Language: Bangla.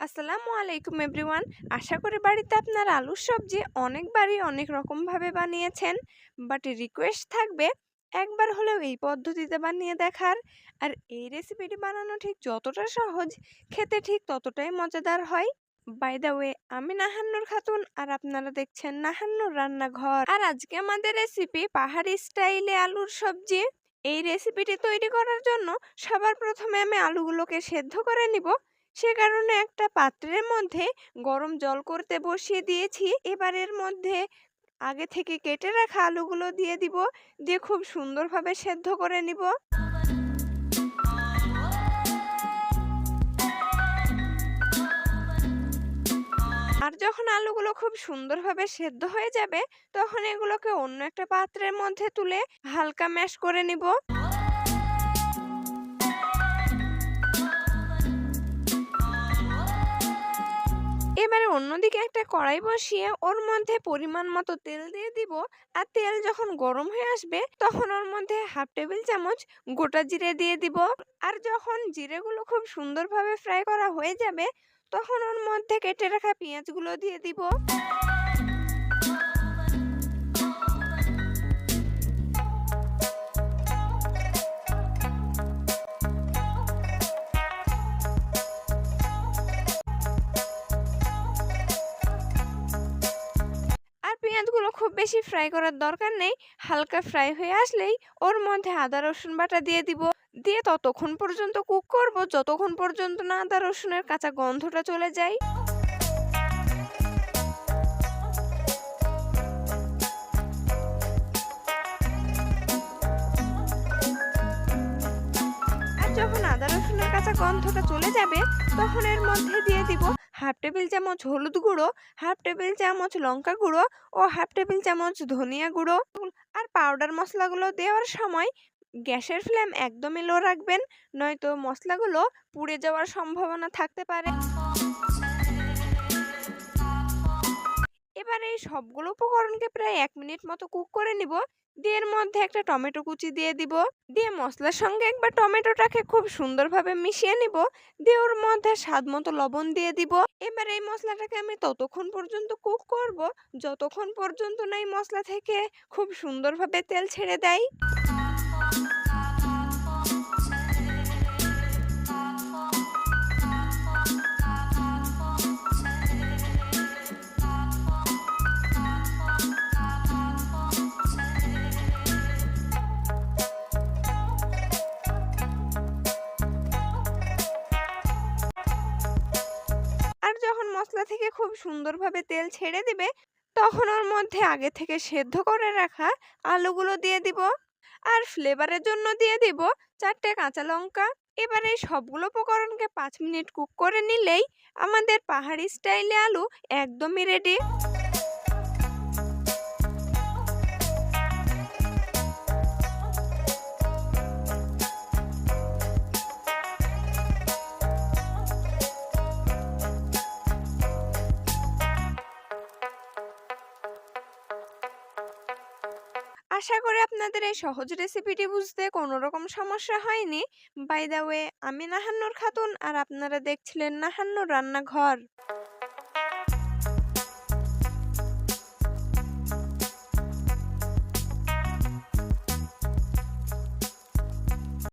আসসালামু আলাইকুম এভরিওয়ান। আশা করি বাড়িতে আপনার আলুর সবজি অনেকবারই অনেক রকমভাবে বানিয়েছেন। বাট রিকোয়েস্ট থাকবে, একবার হলেও এই পদ্ধতিতে বানিয়ে দেখার। আর এই রেসিপিটি বানানো ঠিক যতটা সহজ, খেতে ঠিক ততটাই মজাদার হয়। বাই দ্য ওয়ে আমি নাহান্নুর খাতুন আর আপনারা দেখছেন নাহান্নুর রান্নাঘর। আর আজকে আমাদের রেসিপি পাহাড়ি স্টাইলে আলুর সবজি। এই রেসিপিটি তৈরি করার জন্য সবার প্রথমে আমি আলুগুলোকে সেদ্ধ করে নিব। সে কারণে একটা পাত্রের মধ্যে গরম জল করতে বসিয়ে দিয়েছি। এবারের মধ্যে আগে থেকে কেটে রাখা আলুগুলো দিয়ে দিব, দিয়ে খুব সুন্দরভাবে সেদ্ধ করে নিব। আর যখন আলুগুলো খুব সুন্দরভাবে সেদ্ধ হয়ে যাবে, তখন এগুলোকে অন্য একটা পাত্রের মধ্যে তুলে হালকা ম্যাশ করে নিব। এবারে অন্যদিকে একটা কড়াই বসিয়ে ওর মধ্যে পরিমাণ মতো তেল দিয়ে দিব। আর তেল যখন গরম হয়ে আসবে, তখন ওর মধ্যে হাফ টেবিল চামচ গোটা জিরে দিয়ে দিব। আর যখন জিরেগুলো খুব সুন্দরভাবে ফ্রাই করা হয়ে যাবে, তখন ওর মধ্যে কেটে রাখা পেঁয়াজগুলো দিয়ে দিব। বেশি ফ্রাই করার দরকার নেই। হালকা ফ্রাই হয়ে আসলেই ওর মধ্যে আদা, রসুন বাটা দিয়ে দিব। দিয়ে ততক্ষণ পর্যন্ত কুক করব। যতক্ষণ পর্যন্ত না আদা, রসুনের কাঁচা গন্ধটা চলে যায়। যখন আদা, রসুনের কাঁচা গন্ধটা চলে যাবে, তখন এর মধ্যে দিয়ে দিব হাফ টেবিল চামচ হলুদ গুঁড়ো, হাফ টেবিল চামচ লঙ্কা গুঁড়ো ও হাফ টেবিল চামচ ধনিয়া গুঁড়ো। আর পাউডার মশলাগুলো দেওয়ার সময় গ্যাসের ফ্লেম একদমই লো রাখবেন, নয়তো মশলাগুলো পুড়ে যাওয়ার সম্ভাবনা থাকতে পারে। এবার এই সবগুলো উপকরণকে প্রায় এক মিনিট মতো কুক করে নিব। দিয়ে এর মধ্যে একটা টমেটো কুচি দিয়ে দিব। দিয়ে মশলার সঙ্গে একবার টমেটোটাকে খুব সুন্দরভাবে মিশিয়ে নিব। দিয়ে ওর মধ্যে স্বাদ মতো লবণ দিয়ে দিব। এবার এই মশলাটাকে আমি ততক্ষণ পর্যন্ত কুক করব। যতক্ষণ পর্যন্ত না এই মশলা থেকে খুব সুন্দরভাবে তেল ছেড়ে দেয়। মশলা থেকে খুব সুন্দরভাবে তেল ছেড়ে দিবে, তখন ওর মধ্যে আগে থেকে সেদ্ধ করে রাখা আলুগুলো দিয়ে দিব। আর ফ্লেভারের জন্য দিয়ে দিব চারটে কাঁচা লঙ্কা। এবার এই সবগুলো উপকরণকে পাঁচ মিনিট কুক করে নিলেই আমাদের পাহাড়ি স্টাইলে আলু একদমই রেডি আশা করি আপনাদের এই সহজ রেসিপিটি বুঝতে কোনো রকম সমস্যা হয়নি। বাই দ্য ওয়ে আমি নাহান্নর খাতুন আর আপনারা দেখছিলেন নাহান্ন রান্নাঘর।